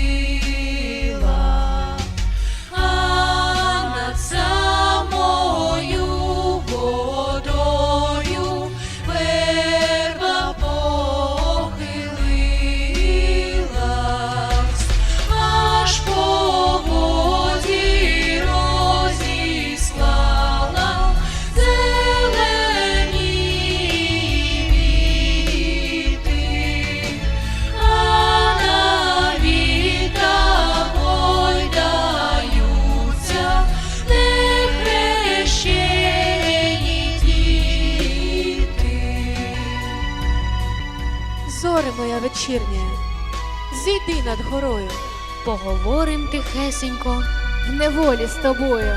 see. Зоре моя вечірня, зійди над горою, поговорим тихесенько в неволі з тобою.